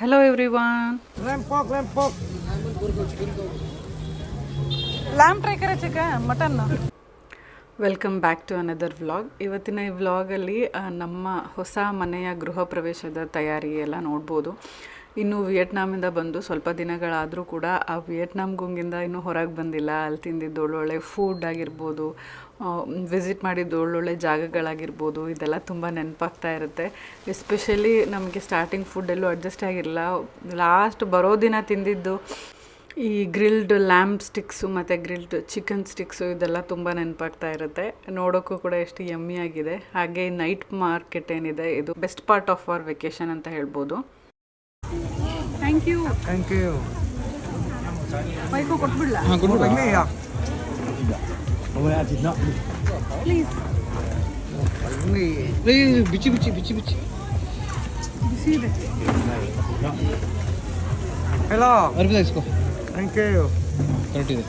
Hello everyone. Lamb pork, lamb pork. Lamb try ಕರೆ ಚಿಕ್ಕ mutton welcome back to another vlog ಇವತ್ತಿನ ಈ ವ್ಲಾಗಲ್ಲಿ ನಮ್ಮ ಹೊಸ ಮನೆಯ ಗೃಹ ಪ್ರವೇಶದ ತಯಾರಿ ಎಲ್ಲ ನೋಡ್ಬೋದು ಇನ್ನು ವಿಯೆಟ್ನಾಮಿಂದ ಬಂದು ಸ್ವಲ್ಪ ದಿನಗಳಾದರೂ ಕೂಡ ಆ ವಿಯೆಟ್ನಾಮ್ ಗುಂಗಿಂದ ಇನ್ನೂ ಹೊರಗೆ ಬಂದಿಲ್ಲ. ಅಲ್ಲಿ ತಿಂದಿದ್ದು ಒಳ್ಳೊಳ್ಳೆ ಫುಡ್ ಆಗಿರ್ಬೋದು ವಿಸಿಟ್ ಮಾಡಿದ್ದು ಒಳ್ಳೊಳ್ಳೆ ಜಾಗಗಳಾಗಿರ್ಬೋದು, ಇದೆಲ್ಲ ತುಂಬ ನೆನಪಾಗ್ತಾ ಇರುತ್ತೆ. ಎಸ್ಪೆಷಲಿ ನಮಗೆ ಸ್ಟಾರ್ಟಿಂಗ್ ಫುಡ್ ಎಲ್ಲೂ ಅಡ್ಜಸ್ಟ್ ಆಗಿರಲಿಲ್ಲ. ಲಾಸ್ಟ್ ಬರೋ ದಿನ ತಿಂದಿದ್ದು ಈ ಗ್ರಿಲ್ಡ್ ಲ್ಯಾಂಪ್ ಸ್ಟಿಕ್ಸು ಮತ್ತು ಗ್ರಿಲ್ಡ್ ಚಿಕನ್ ಸ್ಟಿಕ್ಸು ಇದೆಲ್ಲ ತುಂಬ ನೆನಪಾಗ್ತಾ ಇರುತ್ತೆ. ನೋಡೋಕ್ಕೂ ಕೂಡ ಎಷ್ಟು ಯಮ್ಮಿ ಆಗಿದೆ. ಹಾಗೆ ನೈಟ್ ಮಾರ್ಕೆಟ್ ಏನಿದೆ, ಇದು best part of our vacation ಅಂತ ಹೇಳ್ಬೋದು. Thank you Thank you. Mic ಕೊಟ್ಬಿಡ್ಲ Bánh mì à? Please Bánh mì. ಬಿಚ್ಚಿ ಬಿಚ್ಚಿ ಬಿಚ್ಚಿ ಬಿಚ್ಚಿ ಬಿಸಿ ಇದೆ Hello. ಅರ್ಬಿದ ಇಸ್ಕೋ Thank you. ಕರೆಕ್ಟ್ ಇದೆ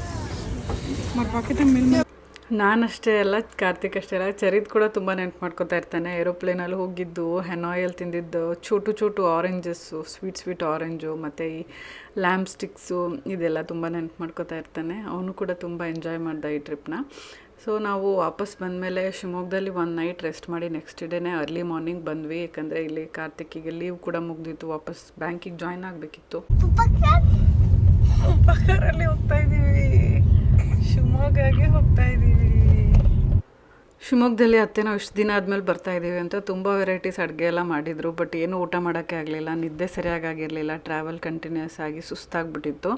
ನಾನಷ್ಟೇ ಅಲ್ಲ, ಕಾರ್ತಿಕ್ ಅಷ್ಟೇ ಅಲ್ಲ, ಚರಿತ್ ಕೂಡ ತುಂಬ ನೆನ್ಪು ಮಾಡ್ಕೊತಾ ಇರ್ತಾನೆ. ಏರೋಪ್ಲೇನಲ್ಲಿ ಹೋಗಿದ್ದು, ಹೆನಾಯಲ್ ತಿಂದಿದ್ದು, ಚೋಟು ಚೋಟು ಆರೆಂಜಸ್ಸು ಸ್ವೀಟ್ ಸ್ವೀಟ್ ಆರೆಂಜು ಮತ್ತು ಈ ಲ್ಯಾಂಪ್ ಸ್ಟಿಕ್ಸು ಇದೆಲ್ಲ ತುಂಬ ನೆನ್ಪು ಮಾಡ್ಕೊತಾ ಇರ್ತಾನೆ. ಅವನು ಕೂಡ ತುಂಬ ಎಂಜಾಯ್ ಮಾಡ್ದ ಈ ಟ್ರಿಪ್ನ ಸೊ ನಾವು ವಾಪಸ್ ಬಂದಮೇಲೆ ಶಿವಮೊಗ್ಗದಲ್ಲಿ ಒಂದು ನೈಟ್ ರೆಸ್ಟ್ ಮಾಡಿ ನೆಕ್ಸ್ಟ್ ಡೇನೇ ಅರ್ಲಿ ಮಾರ್ನಿಂಗ್ ಬಂದ್ವಿ. ಯಾಕಂದರೆ ಇಲ್ಲಿ ಕಾರ್ತಿಕ್ಕಿಗೆ ಲೀವ್ ಕೂಡ ಮುಗ್ದಿತ್ತು, ವಾಪಸ್ ಬ್ಯಾಂಕಿಗೆ ಜಾಯ್ನ್ ಆಗಬೇಕಿತ್ತು. ಹೋಗ್ತಾ ಇದ್ದೀವಿ ಶಿವಮೊಗ್ಗಗೆ ಹೋಗ್ತಾ ಇದ್ದೀವಿ ಶಿವಮೊಗ್ಗದಲ್ಲಿ ಅತ್ತೆ ನಾವು ಇಷ್ಟು ದಿನ ಆದಮೇಲೆ ಬರ್ತಾ ಇದ್ದೀವಿ ಅಂತ ತುಂಬ ವೆರೈಟೀಸ್ ಅಡುಗೆ ಎಲ್ಲ ಮಾಡಿದರು ಬಟ್ ಏನು ಊಟ ಮಾಡೋಕ್ಕೆ ಆಗಲಿಲ್ಲ ನಿದ್ದೆ ಸರಿಯಾಗಿ ಆಗಿರಲಿಲ್ಲ ಟ್ರಾವೆಲ್ ಕಂಟಿನ್ಯೂಸ್ ಆಗಿ ಸುಸ್ತಾಗ್ಬಿಟ್ಟಿತ್ತು.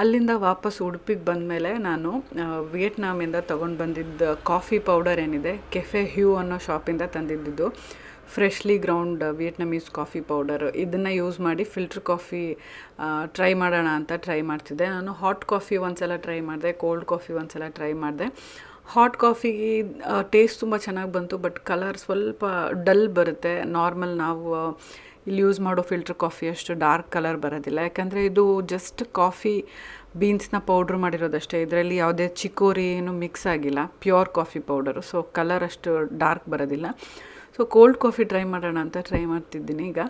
ಅಲ್ಲಿಂದ ವಾಪಸ್ ಉಡುಪಿಗೆ ಬಂದಮೇಲೆ ನಾನು ಆ, ವಿಯೆಟ್ನಾಮಿಂದ ತೊಗೊಂಡು ಬಂದಿದ್ದ ಕಾಫಿ ಪೌಡರ್ ಏನಿದೆ ಕೆಫೆ ಹ್ಯೂ ಅನ್ನೋ ಶಾಪಿಂದ ತಂದಿದ್ದಿದ್ದು. Freshly ground Vietnamese coffee powder ಇದನ್ನು ಯೂಸ್ ಮಾಡಿ ಫಿಲ್ಟರ್ ಕಾಫಿ ಟ್ರೈ ಮಾಡೋಣ ಅಂತ ಟ್ರೈ ಮಾಡ್ತಿದ್ದೆ. ನಾನು ಹಾಟ್ ಕಾಫಿ ಒಂದ್ಸಲ ಟ್ರೈ ಮಾಡಿದೆ ಕೋಲ್ಡ್ ಕಾಫಿ ಒಂದ್ಸಲ ಟ್ರೈ ಮಾಡಿದೆ. ಹಾಟ್ ಕಾಫಿ ಟೇಸ್ಟ್ ತುಂಬ ಚೆನ್ನಾಗಿ ಬಂತು ಬಟ್ ಕಲರ್ ಸ್ವಲ್ಪ ಡಲ್ ಬರುತ್ತೆ. ನಾರ್ಮಲ್ ನಾವು ಇಲ್ಲಿ ಯೂಸ್ ಮಾಡೋ ಫಿಲ್ಟರ್ ಕಾಫಿ ಅಷ್ಟು ಡಾರ್ಕ್ ಕಲರ್ ಬರೋದಿಲ್ಲ. ಯಾಕಂದರೆ ಇದು ಜಸ್ಟ್ ಕಾಫಿ ಬೀನ್ಸ್ನ ಪೌಡ್ರ್ ಮಾಡಿರೋದಷ್ಟೇ. ಇದರಲ್ಲಿ ಯಾವುದೇ ಚಿಕೋರಿ ಏನು ಮಿಕ್ಸ್ ಆಗಿಲ್ಲ. Pure coffee powder so colour ಅಷ್ಟು ಡಾರ್ಕ್ ಬರೋದಿಲ್ಲ. ಸೊ ಕೋಲ್ಡ್ ಕಾಫಿ ಟ್ರೈ ಮಾಡೋಣ ಅಂತ ಟ್ರೈ ಮಾಡ್ತಿದ್ದೀನಿ ಈಗ.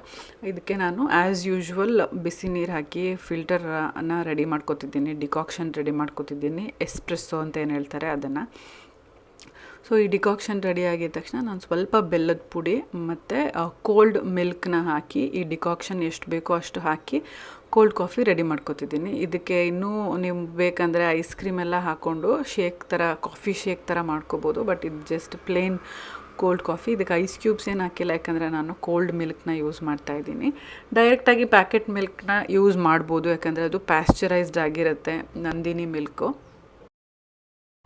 ಇದಕ್ಕೆ ನಾನು ಆ್ಯಸ್ ಯೂಶ್ವಲ್ ಬಿಸಿ ನೀರು ಹಾಕಿ ಫಿಲ್ಟರನ್ನು ರೆಡಿ ಮಾಡ್ಕೊತಿದ್ದೀನಿ ಡಿಕಾಕ್ಷನ್ ರೆಡಿ ಮಾಡ್ಕೊತಿದ್ದೀನಿ ಎಸ್ಪ್ರೆಸ್ಸೋ ಅಂತ ಏನು ಹೇಳ್ತಾರೆ ಅದನ್ನು. ಸೊ ಈ ಡಿಕಾಕ್ಷನ್ ರೆಡಿ ಆಗಿದ ತಕ್ಷಣ ನಾನು ಸ್ವಲ್ಪ ಬೆಲ್ಲದ ಪುಡಿ ಮತ್ತು ಕೋಲ್ಡ್ ಮಿಲ್ಕ್ನ ಹಾಕಿ, ಈ ಡಿಕಾಕ್ಷನ್ ಎಷ್ಟು ಬೇಕೋ ಅಷ್ಟು ಹಾಕಿ ಕೋಲ್ಡ್ ಕಾಫಿ ರೆಡಿ ಮಾಡ್ಕೊತಿದ್ದೀನಿ. ಇದಕ್ಕೆ ಇನ್ನೂ ನೀವು ಬೇಕಂದರೆ ಐಸ್ ಕ್ರೀಮ್ ಎಲ್ಲ ಹಾಕ್ಕೊಂಡು ಶೇಕ್ ಥರ ಕಾಫಿ ಶೇಕ್ ಥರ ಮಾಡ್ಕೋಬೋದು ಬಟ್ ಇದು ಜಸ್ಟ್ ಪ್ಲೇನ್ ಕೋಲ್ಡ್ ಕಾಫಿ ಇದಕ್ಕೆ ಐಸ್ ಕ್ಯೂಬ್ಸ್ ಏನು ಹಾಕಿಲ್ಲ, ಯಾಕಂದರೆ ನಾನು ಕೋಲ್ಡ್ ಮಿಲ್ಕ್ನ ಯೂಸ್ ಮಾಡ್ತಾ ಇದ್ದೀನಿ. ಡೈರೆಕ್ಟಾಗಿ ಪ್ಯಾಕೆಟ್ ಮಿಲ್ಕ್ನ ಯೂಸ್ ಮಾಡ್ಬೋದು, ಯಾಕಂದರೆ ಅದು ಪ್ಯಾಶ್ಚರೈಸ್ಡ್ ಆಗಿರುತ್ತೆ, ನಂದಿನಿ ಮಿಲ್ಕು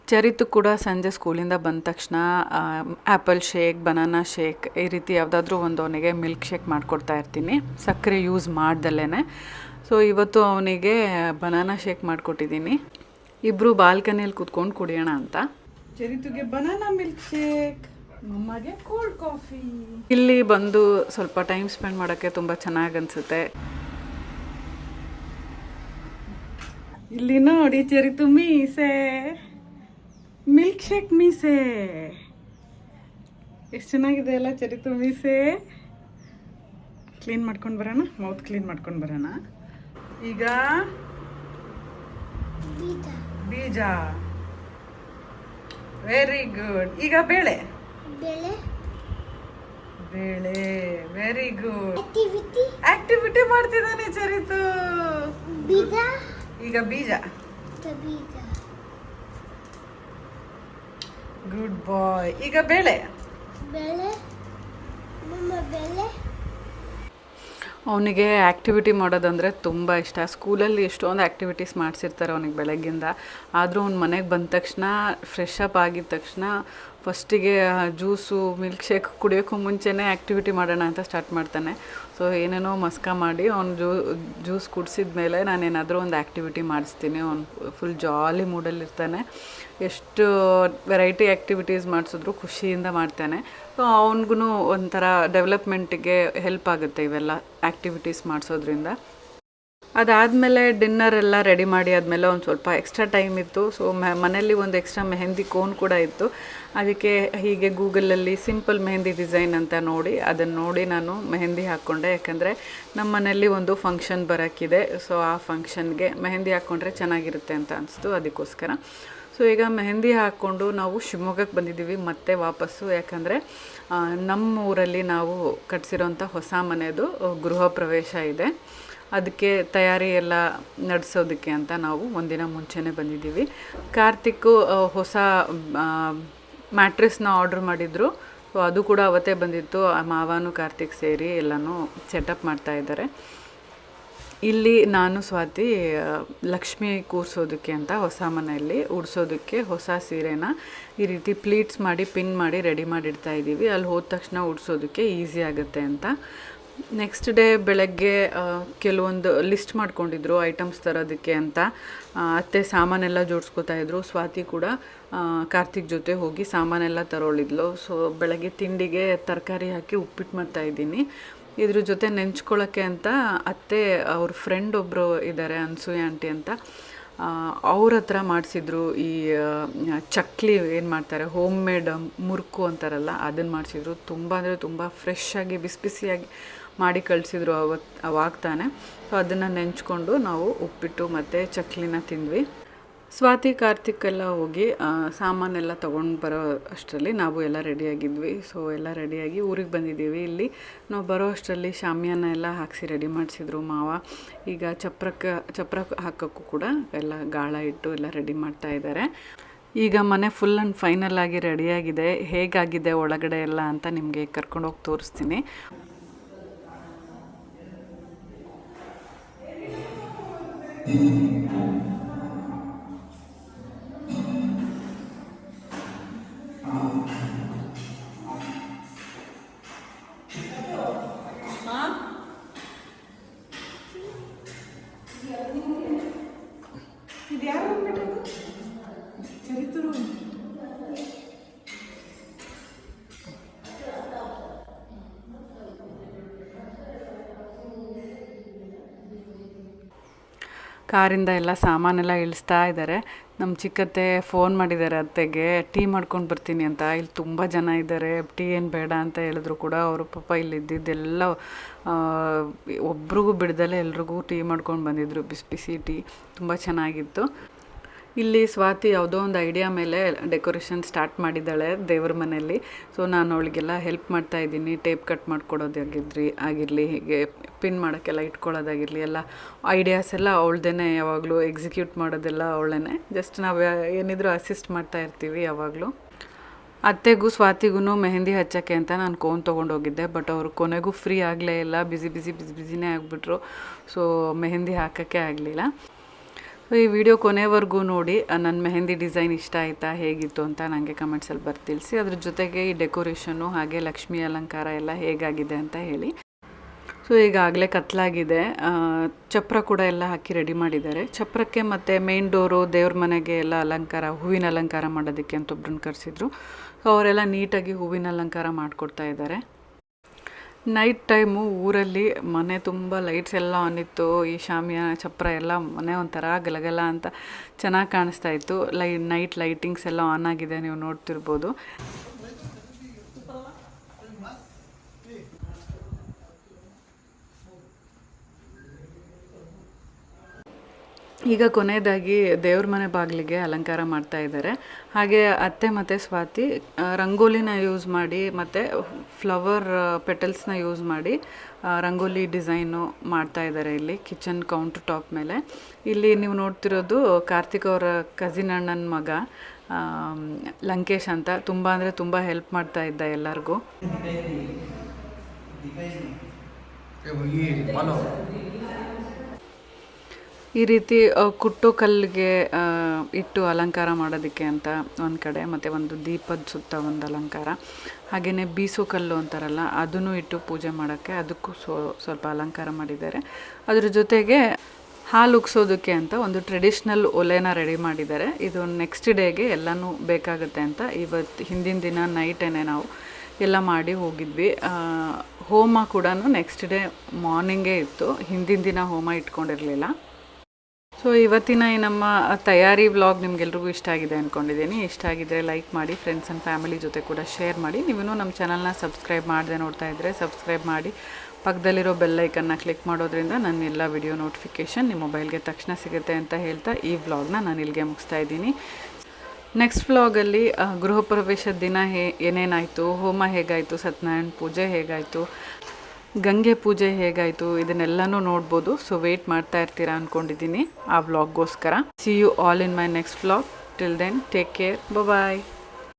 ಚರಿತು ಕೂಡ ಸಂಜೆ ಸ್ಕೂಲಿಂದ ಬಂದ ತಕ್ಷಣ ಆ್ಯಪಲ್ ಶೇಕ್ ಬನಾನಾ ಶೇಕ್ ಈ ರೀತಿ ಯಾವುದಾದ್ರೂ ಒಂದು ಅವನಿಗೆ ಮಿಲ್ಕ್ ಶೇಕ್ ಮಾಡಿಕೊಡ್ತಾ ಇರ್ತೀನಿ. ಸಕ್ಕರೆ ಯೂಸ್ ಮಾಡ್ದಲ್ಲೇ ಸೊ ಇವತ್ತು ಅವನಿಗೆ ಬನಾನಾ ಶೇಕ್ ಮಾಡಿಕೊಟ್ಟಿದ್ದೀನಿ. ಇಬ್ಬರು ಬಾಲ್ಕನಿಯಲ್ಲಿ ಕೂತ್ಕೊಂಡು ಕುಡಿಯೋಣ ಅಂತ. ಚರಿತುಗೆ ಬನಾನಾ ಮಿಲ್ಕ್ ಶೇಕ್ ಮಮ್ಮಗೆ ಕೋಲ್ಡ್ ಕಾಫಿ ಇಲ್ಲಿ ಬಂದು ಸ್ವಲ್ಪ ಟೈಮ್ ಸ್ಪೆಂಡ್ ಮಾಡೋಕ್ಕೆ ತುಂಬ ಚೆನ್ನಾಗಿ ಅನಿಸುತ್ತೆ. ಇಲ್ಲಿ ನೋಡಿ ಚರಿತು ಮೀಸೆ ಮಿಲ್ಕ್ ಶೇಕ್ ಮೀಸೆ. ಎಷ್ಟು ಚೆನ್ನಾಗಿದೆ ಅಲ್ಲ ಚರಿತು ಮೀಸೆ ಕ್ಲೀನ್ ಮಾಡ್ಕೊಂಡು ಬರೋಣ? ಮೌತ್ ಕ್ಲೀನ್ ಮಾಡ್ಕೊಂಡು ಬರೋಣ. ಈಗ ಬೀಜ. ವೆರಿ ಗುಡ್ ಈಗ ಬೇಳೆ. ಬೆಳೆ. ಬೆಳೆ ವೆರಿ ಗುಡ್ ಆಕ್ಟಿವಿಟಿ ಆಕ್ಟಿವಿಟಿ ಮಾಡ್ತಿದ್ದಾನೆ ಚರಿತು. ಬೀಜ. ಈಗ ಬೀಜ. ಬೀಜ. ಗುಡ್ ಬಾಯ್ ಈಗ ಬೆಳೆ. ಬೆಳೆ. ನಮ್ಮ ಬೆಳೆ. ಅವನಿಗೆ ಆ್ಯಕ್ಟಿವಿಟಿ ಮಾಡೋದಂದರೆ ತುಂಬ ಇಷ್ಟ. ಸ್ಕೂಲಲ್ಲಿ ಎಷ್ಟೊಂದು ಆ್ಯಕ್ಟಿವಿಟೀಸ್ ಮಾಡಿಸಿರ್ತಾರೆ ಅವನಿಗೆ ಬೆಳಗ್ಗಿಂದ. ಆದರೂ ಅವ್ನು ಮನೆಗೆ ಬಂದ ತಕ್ಷಣ ಫ್ರೆಶ್ ಅಪ್ ಆಗಿದ ತಕ್ಷಣ ಫಸ್ಟಿಗೆ ಜ್ಯೂಸು ಮಿಲ್ಕ್ ಶೇಕ್ ಕುಡಿಯೋಕ್ಕೂ ಮುಂಚೆನೇ ಆ್ಯಕ್ಟಿವಿಟಿ ಮಾಡೋಣ ಅಂತ ಸ್ಟಾರ್ಟ್ ಮಾಡ್ತಾನೆ. ಸೊ ಏನೇನೋ ಮಸ್ಕ ಮಾಡಿ ಅವ್ನು ಜ್ಯೂ ಜ್ಯೂಸ್ ಕುಡಿಸಿದ ಮೇಲೆ ನಾನೇನಾದರೂ ಒಂದು ಆ್ಯಕ್ಟಿವಿಟಿ ಮಾಡಿಸ್ತೀನಿ. ಅವ್ನು ಫುಲ್ ಜಾಲಿ ಮೂಡಲ್ಲಿರ್ತಾನೆ ಎಷ್ಟು ವೆರೈಟಿ ಆ್ಯಕ್ಟಿವಿಟೀಸ್ ಮಾಡಿಸಿದ್ರು ಖುಷಿಯಿಂದ ಮಾಡ್ತಾನೆ. ಸೊ ಅವನಿಗೂ ಒಂಥರ ಡೆವಲಪ್ಮೆಂಟಿಗೆ ಹೆಲ್ಪ್ ಆಗುತ್ತೆ ಇವೆಲ್ಲ ಆ್ಯಕ್ಟಿವಿಟೀಸ್ ಮಾಡಿಸೋದ್ರಿಂದ. ಅದಾದಮೇಲೆ ಡಿನ್ನರ್ ಎಲ್ಲ ರೆಡಿ ಮಾಡಿ ಆದಮೇಲೆ ಒಂದು ಸ್ವಲ್ಪ ಎಕ್ಸ್ಟ್ರಾ ಟೈಮ್ ಇತ್ತು. ಸೊ ಮನೆಯಲ್ಲಿ ಒಂದು ಎಕ್ಸ್ಟ್ರಾ ಮೆಹಂದಿ ಕೋನ್ ಕೂಡ ಇತ್ತು. ಅದಕ್ಕೆ ಹೀಗೆ ಗೂಗಲಲ್ಲಿ ಸಿಂಪಲ್ ಮೆಹಂದಿ ಡಿಸೈನ್ ಅಂತ ನೋಡಿ ಅದನ್ನು ನೋಡಿ ನಾನು ಮೆಹಂದಿ ಹಾಕ್ಕೊಂಡೆ ಯಾಕಂದರೆ ನಮ್ಮ ಮನೆಯಲ್ಲಿ ಒಂದು ಫಂಕ್ಷನ್ ಬರೋಕ್ಕಿದೆ. ಸೊ ಆ ಫಂಕ್ಷನ್ಗೆ ಮೆಹಂದಿ ಹಾಕ್ಕೊಂಡ್ರೆ ಚೆನ್ನಾಗಿರುತ್ತೆ ಅಂತ ಅನಿಸ್ತು ಅದಕ್ಕೋಸ್ಕರ. ಸೊ ಈಗ ಮೆಹಂದಿ ಹಾಕ್ಕೊಂಡು ನಾವು ಶಿವಮೊಗ್ಗಕ್ಕೆ ಬಂದಿದ್ದೀವಿ ಮತ್ತೆ ವಾಪಸ್ಸು. ಯಾಕಂದರೆ ನಮ್ಮ ಊರಲ್ಲಿ ನಾವು ಕಟ್ಸಿರೋಂಥ ಹೊಸ ಮನೆಯದು ಗೃಹ ಪ್ರವೇಶ ಇದೆ. ಅದಕ್ಕೆ ತಯಾರಿ ಎಲ್ಲ ನಡೆಸೋದಕ್ಕೆ ಅಂತ ನಾವು ಒಂದಿನ ಮುಂಚೆನೇ ಬಂದಿದ್ದೀವಿ. ಕಾರ್ತಿಕ್ ಹೊಸ ಮ್ಯಾಟ್ರೆಸ್ನ ಆರ್ಡ್ರ್ ಮಾಡಿದ್ರು. ಸೊ ಅದು ಕೂಡ ಅವತ್ತೇ ಬಂದಿತ್ತು. ಆ ಮಾವನು ಕಾರ್ತಿಕ್ ಸೇರಿ ಎಲ್ಲನೂ ಸೆಟಪ್ ಮಾಡ್ತಾ ಇದ್ದಾರೆ. ಇಲ್ಲಿ ನಾನು, ಸ್ವಾತಿ ಲಕ್ಷ್ಮಿ ಕೂರಿಸೋದಕ್ಕೆ ಅಂತ ಹೊಸ ಮನೆಯಲ್ಲಿ ಉಡ್ಸೋದಕ್ಕೆ ಹೊಸ ಸೀರೆನ ಈ ರೀತಿ ಪ್ಲೀಟ್ಸ್ ಮಾಡಿ ಪಿನ್ ಮಾಡಿ ರೆಡಿ ಮಾಡಿಡ್ತಾ ಇದ್ದೀವಿ. ಅಲ್ಲಿ ಹೋದ ತಕ್ಷಣ ಉಡ್ಸೋದಕ್ಕೆ ಈಸಿ ಆಗುತ್ತೆ ಅಂತ. ನೆಕ್ಸ್ಟ್ ಡೇ ಬೆಳಗ್ಗೆ ಕೆಲವೊಂದು ಲಿಸ್ಟ್ ಮಾಡ್ಕೊಂಡಿದ್ರು ಐಟಮ್ಸ್ ತರೋದಕ್ಕೆ ಅಂತ. ಅತ್ತೆ ಸಾಮಾನೆಲ್ಲ ಜೋಡಿಸ್ಕೊತಾ ಇದ್ರು. ಸ್ವಾತಿ ಕೂಡ ಕಾರ್ತಿಕ್ ಜೊತೆ ಹೋಗಿ ಸಾಮಾನೆಲ್ಲ ತರೋಳಿದ್ಲು. ಸೊ ಬೆಳಗ್ಗೆ ತಿಂಡಿಗೆ ತರಕಾರಿ ಹಾಕಿ ಉಪ್ಪಿಟ್ಟು ಮಾಡ್ತಾ ಇದ್ದೀನಿ. ಇದ್ರ ಜೊತೆ ನೆಂಚ್ಕೊಳ್ಳೋಕ್ಕೆ ಅಂತ ಅತ್ತೆ, ಅವ್ರ ಫ್ರೆಂಡ್ ಒಬ್ಬರು ಇದ್ದಾರೆ ಅನ್ಸೂಯ ಆಂಟಿ ಅಂತ. ಅವ್ರ ಹತ್ರ ಮಾಡಿಸಿದ್ರು ಈ ಚಕ್ಲಿ ಏನು ಮಾಡ್ತಾರೆ ಹೋಮ್ ಮೇಡ್ ಮುರುಕು ಅಂತಾರಲ್ಲ ಅದನ್ನು ಮಾಡಿಸಿದ್ರು. ತುಂಬ ಅಂದರೆ ತುಂಬ ಫ್ರೆಶ್ ಆಗಿ, ಬಿಸಿ ಬಿಸಿಯಾಗಿ ಮಾಡಿ ಕಳಿಸಿದ್ರು ಅವತ್ತು ಅವಾಗ ತಾನೆ ಸೊ ಅದನ್ನು ನೆಂಚ್ಕೊಂಡು ನಾವು ಉಪ್ಪಿಟ್ಟು ಮತ್ತು ಚಕ್ಲಿನ ತಿಂದ್ವಿ. ಸ್ವಾತಿ ಕಾರ್ತಿಕ್ ಎಲ್ಲ ಹೋಗಿ ಸಾಮಾನೆಲ್ಲ ತೊಗೊಂಡು ಬರೋ ಅಷ್ಟರಲ್ಲಿ ನಾವು ಎಲ್ಲ ರೆಡಿಯಾಗಿದ್ವಿ. ಸೊ ಎಲ್ಲ ರೆಡಿಯಾಗಿ ಊರಿಗೆ ಬಂದಿದ್ದೀವಿ. ಇಲ್ಲಿ ನಾವು ಬರೋ ಅಷ್ಟರಲ್ಲಿ ಶಾಮಿಯಾನ ಎಲ್ಲ ಹಾಕಿಸಿ ರೆಡಿ ಮಾಡಿಸಿದ್ರು ಮಾವ. ಈಗ ಚಪ್ರಕ್ಕೆ ಚಪ್ರ ಹಾಕೋಕ್ಕೂ ಕೂಡ ಎಲ್ಲ ಗಾಳ ಇಟ್ಟು ಎಲ್ಲ ರೆಡಿ ಮಾಡ್ತಾ ಇದ್ದಾರೆ. ಈಗ ಮನೆ ಫುಲ್ ಆ್ಯಂಡ್ ಫೈನಲ್ ಆಗಿ ರೆಡಿಯಾಗಿದೆ. ಹೇಗಾಗಿದೆ ಒಳಗಡೆ ಎಲ್ಲ ಅಂತ ನಿಮಗೆ ಕರ್ಕೊಂಡೋಗಿ ತೋರಿಸ್ತೀನಿ. ಕಾರಿಂದ ಎಲ್ಲ ಸಾಮಾನೆಲ್ಲ ಇಳಿಸ್ತಾ ಇದ್ದಾರೆ. ನಮ್ಮ ಚಿಕ್ಕತ್ತೆ ಫೋನ್ ಮಾಡಿದ್ದಾರೆ ಅತ್ತೆಗೆ, ಟೀ ಮಾಡ್ಕೊಂಡು ಬರ್ತೀನಿ ಅಂತ. ಇಲ್ಲಿ ತುಂಬ ಜನ ಇದ್ದಾರೆ. ಟೀ ಏನು ಬೇಡ ಅಂತ ಹೇಳಿದ್ರು ಕೂಡ ಅವರು ಪಾಪ ಇಲ್ಲಿ ಇದ್ದಿದ್ದೆಲ್ಲ ಒಬ್ರಿಗೂ ಬಿಡ್ದಲೇ ಎಲ್ರಿಗೂ ಟೀ ಮಾಡ್ಕೊಂಡು ಬಂದಿದ್ರು. ಬಿಸಿ ಬಿಸಿ ಟೀ. ತುಂಬ ಚೆನ್ನಾಗಿತ್ತು. ಇಲ್ಲಿ ಸ್ವಾತಿ ಯಾವುದೋ ಒಂದು ಐಡಿಯಾ ಮೇಲೆ ಡೆಕೋರೇಷನ್ ಸ್ಟಾರ್ಟ್ ಮಾಡಿದ್ದಾಳೆ ದೇವ್ರ ಮನೆಯಲ್ಲಿ. ಸೊ ನಾನು ಅವಳಿಗೆಲ್ಲ ಹೆಲ್ಪ್ ಮಾಡ್ತಾ ಇದ್ದೀನಿ. ಟೇಪ್ ಕಟ್ ಮಾಡ್ಕೊಡೋದಾಗಿದ್ರಿ, ಆಗಿರಲಿ, ಹೀಗೆ ಪಿನ್ ಮಾಡೋಕ್ಕೆಲ್ಲ ಇಟ್ಕೊಳ್ಳೋದಾಗಿರಲಿ, ಎಲ್ಲ ಐಡಿಯಾಸ್ ಎಲ್ಲ ಅವಳದೇ ಯಾವಾಗಲೂ ಎಕ್ಸಿಕ್ಯೂಟ್ ಮಾಡೋದೆಲ್ಲ ಅವಳೇ ಜಸ್ಟ್ ನಾವು ಏನಿದ್ರು ಅಸಿಸ್ಟ್ ಮಾಡ್ತಾ ಇರ್ತೀವಿ ಯಾವಾಗಲೂ. ಅತ್ತೆಗೂ ಸ್ವಾತಿಗೂ ಮೆಹಂದಿ ಹಚ್ಚೋಕ್ಕೆ ಅಂತ ನಾನು ಕೋನ್ ತೊಗೊಂಡೋಗಿದ್ದೆ ಬಟ್ ಅವರು ಕೊನೆಗೂ ಫ್ರೀ ಆಗಲೇ ಇಲ್ಲ. ಬಿಸಿ ಬಿಸಿ ಬಿಸಿ ಬಿಸಿನೇ ಆಗಿಬಿಟ್ರು. ಸೊ ಮೆಹಂದಿ ಹಾಕೋಕ್ಕೆ ಆಗಲಿಲ್ಲ. ಈ ವಿಡಿಯೋ ಕೊನೆವರೆಗೂ ನೋಡಿ. ನನ್ನ ಮೆಹಂದಿ ಡಿಸೈನ್ ಇಷ್ಟ ಆಯಿತಾ, ಹೇಗಿತ್ತು ಅಂತ ನನಗೆ ಕಮೆಂಟ್ಸಲ್ಲಿ ಬರ್ದು ತಿಳಿಸಿ. ಅದ್ರ ಜೊತೆಗೆ ಈ ಡೆಕೋರೇಷನ್ನು ಹಾಗೆ ಲಕ್ಷ್ಮಿ ಅಲಂಕಾರ ಎಲ್ಲ ಹೇಗಾಗಿದೆ ಅಂತ ಹೇಳಿ. ಸೊ ಈಗಾಗಲೇ ಕತ್ಲಾಗಿದೆ. ಚಪ್ರ ಕೂಡ ಎಲ್ಲ ಹಾಕಿ ರೆಡಿ ಮಾಡಿದ್ದಾರೆ. ಚಪ್ರಕ್ಕೆ ಮತ್ತು ಮೇನ್ ಡೋರು ದೇವ್ರ ಮನೆಗೆ ಎಲ್ಲ ಅಲಂಕಾರ, ಹೂವಿನ ಅಲಂಕಾರ ಮಾಡೋದಕ್ಕೆ ಅಂತ ಒಬ್ರನ್ನ ಕರೆಸಿದ್ರು. ಸೊ ಅವರೆಲ್ಲ ನೀಟಾಗಿ ಹೂವಿನ ಅಲಂಕಾರ ಮಾಡಿಕೊಡ್ತಾ ಇದ್ದಾರೆ. ನೈಟ್ ಟೈಮು ಊರಲ್ಲಿ ಮನೆ ತುಂಬ ಲೈಟ್ಸ್ ಎಲ್ಲ ಆನ್ ಇತ್ತು, ಈ ಶಾಮಿಯ ಚಪ್ರ ಎಲ್ಲ ಮನೆ ಒಂಥರ ಗಲಗಲ ಅಂತ ಚೆನ್ನಾಗಿ ಕಾಣಿಸ್ತಾ ಇತ್ತು. ಲೈ ನೈಟ್ ಲೈಟಿಂಗ್ಸ್ ಎಲ್ಲ ಆನ್ ಆಗಿದೆ, ನೀವು ನೋಡ್ತಿರ್ಬೋದು. ಈಗ ಕೊನೆಯದಾಗಿ ದೇವ್ರ ಮನೆ ಬಾಗಿಲಿಗೆ ಅಲಂಕಾರ ಮಾಡ್ತಾ ಇದ್ದಾರೆ. ಹಾಗೆ ಅತ್ತೆ ಮತ್ತೆ ಸ್ವಾತಿ ರಂಗೋಲಿನ ಯೂಸ್ ಮಾಡಿ ಮತ್ತು ಫ್ಲವರ್ ಪೆಟಲ್ಸ್ನ ಯೂಸ್ ಮಾಡಿ ರಂಗೋಲಿ ಡಿಸೈನು ಮಾಡ್ತಾ ಇದ್ದಾರೆ ಇಲ್ಲಿ ಕಿಚನ್ ಕೌಂಟರ್ ಟಾಪ್ ಮೇಲೆ. ಇಲ್ಲಿ ನೀವು ನೋಡ್ತಿರೋದು ಕಾರ್ತಿಕ್ ಅವರ ಕಸಿನ್ ಅಣ್ಣನ ಮಗ ಲಂಕೇಶ್ ಅಂತ. ತುಂಬ ಅಂದರೆ ತುಂಬ ಹೆಲ್ಪ್ ಮಾಡ್ತಾ ಇದ್ದ ಎಲ್ಲರಿಗೂ. ಈ ರೀತಿ ಕುಟ್ಟು ಕಲ್ಲಿಗೆ ಇಟ್ಟು ಅಲಂಕಾರ ಮಾಡೋದಕ್ಕೆ ಅಂತ ಒಂದು ಕಡೆ, ಮತ್ತು ಒಂದು ದೀಪದ ಸುತ್ತ ಒಂದು ಅಲಂಕಾರ. ಹಾಗೆಯೇ ಬೀಸು ಕಲ್ಲು ಅಂತಾರಲ್ಲ, ಅದನ್ನು ಇಟ್ಟು ಪೂಜೆ ಮಾಡೋಕ್ಕೆ ಅದಕ್ಕೂ ಸ್ವಲ್ಪ ಅಲಂಕಾರ ಮಾಡಿದ್ದಾರೆ. ಅದ್ರ ಜೊತೆಗೆ ಹಾಲು ಉಗ್ಸೋದಕ್ಕೆ ಅಂತ ಒಂದು ಟ್ರೆಡಿಷ್ನಲ್ ಒಲೆನ ರೆಡಿ ಮಾಡಿದ್ದಾರೆ. ಇದು ನೆಕ್ಸ್ಟ್ ಡೇಗೆ ಎಲ್ಲನೂ ಬೇಕಾಗುತ್ತೆ ಅಂತ ಇವತ್ತು ಹಿಂದಿನ ದಿನ ನೈಟೇನೆ ನಾವು ಎಲ್ಲ ಮಾಡಿ ಹೋಗಿದ್ವಿ. ಹೋಮ ಕೂಡ ನೆಕ್ಸ್ಟ್ ಡೇ ಮಾರ್ನಿಂಗೇ ಇತ್ತು. ಹಿಂದಿನ ದಿನ ಹೋಮ ಇಟ್ಕೊಂಡಿರಲಿಲ್ಲ. ಸೊ ಇವತ್ತಿನ ಈ ನಮ್ಮ ತಯಾರಿ ವ್ಲಾಗ್ ನಿಮಗೆಲ್ರಿಗೂ ಇಷ್ಟ ಆಗಿದೆ ಅಂದ್ಕೊಂಡಿದ್ದೀನಿ ಇಷ್ಟ ಆಗಿದ್ದರೆ ಲೈಕ್ ಮಾಡಿ ಫ್ರೆಂಡ್ಸ್ ಆ್ಯಂಡ್ ಫ್ಯಾಮಿಲಿ ಜೊತೆ ಕೂಡ ಶೇರ್ ಮಾಡಿ. ನೀವು ನಮ್ಮ ಚಾನಲ್ನ ಸಬ್ಸ್ಕ್ರೈಬ್ ಮಾಡದೆ ನೋಡ್ತಾ ಇದ್ದರೆ ಸಬ್ಸ್ಕ್ರೈಬ್ ಮಾಡಿ. ಪಕ್ಕದಲ್ಲಿರೋ ಬೆಲ್ ಬೆಲ್ಲೈಕನ್ನ ಕ್ಲಿಕ್ ಮಾಡೋದ್ರಿಂದ ನನ್ನ ಎಲ್ಲ ವಿಡಿಯೋ ನೋಟಿಫಿಕೇಷನ್ ನಿಮ್ಮ ಮೊಬೈಲ್ಗೆ ತಕ್ಷಣ ಸಿಗುತ್ತೆ ಅಂತ ಹೇಳ್ತಾ ಈ ವ್ಲಾಗ್ನ ನಾನು ಇಲ್ಲಿಗೆ ಮುಗಿಸ್ತಾ ಇದ್ದೀನಿ. ನೆಕ್ಸ್ಟ್ ವ್ಲಾಗಲ್ಲಿ ಗೃಹ ಪ್ರವೇಶದ ದಿನ ಹೇ ಏನೇನಾಯಿತು, ಹೋಮ ಹೇಗಾಯಿತು, ಸತ್ಯನಾರಾಯಣ ಪೂಜೆ ಹೇಗಾಯಿತು ಗಂಗೆ ಪೂಜೆ ಹೇಗಾಯಿತು ಇದನ್ನೆಲ್ಲನೂ ನೋಡ್ಬೋದು. ಸೊ ವೇಟ್ ಮಾಡ್ತಾ ಇರ್ತೀರಾ ಅಂದ್ಕೊಂಡಿದ್ದೀನಿ ಆ ವ್ಲಾಗ್ಗೋಸ್ಕರ see you all in my next vlog till then take care bye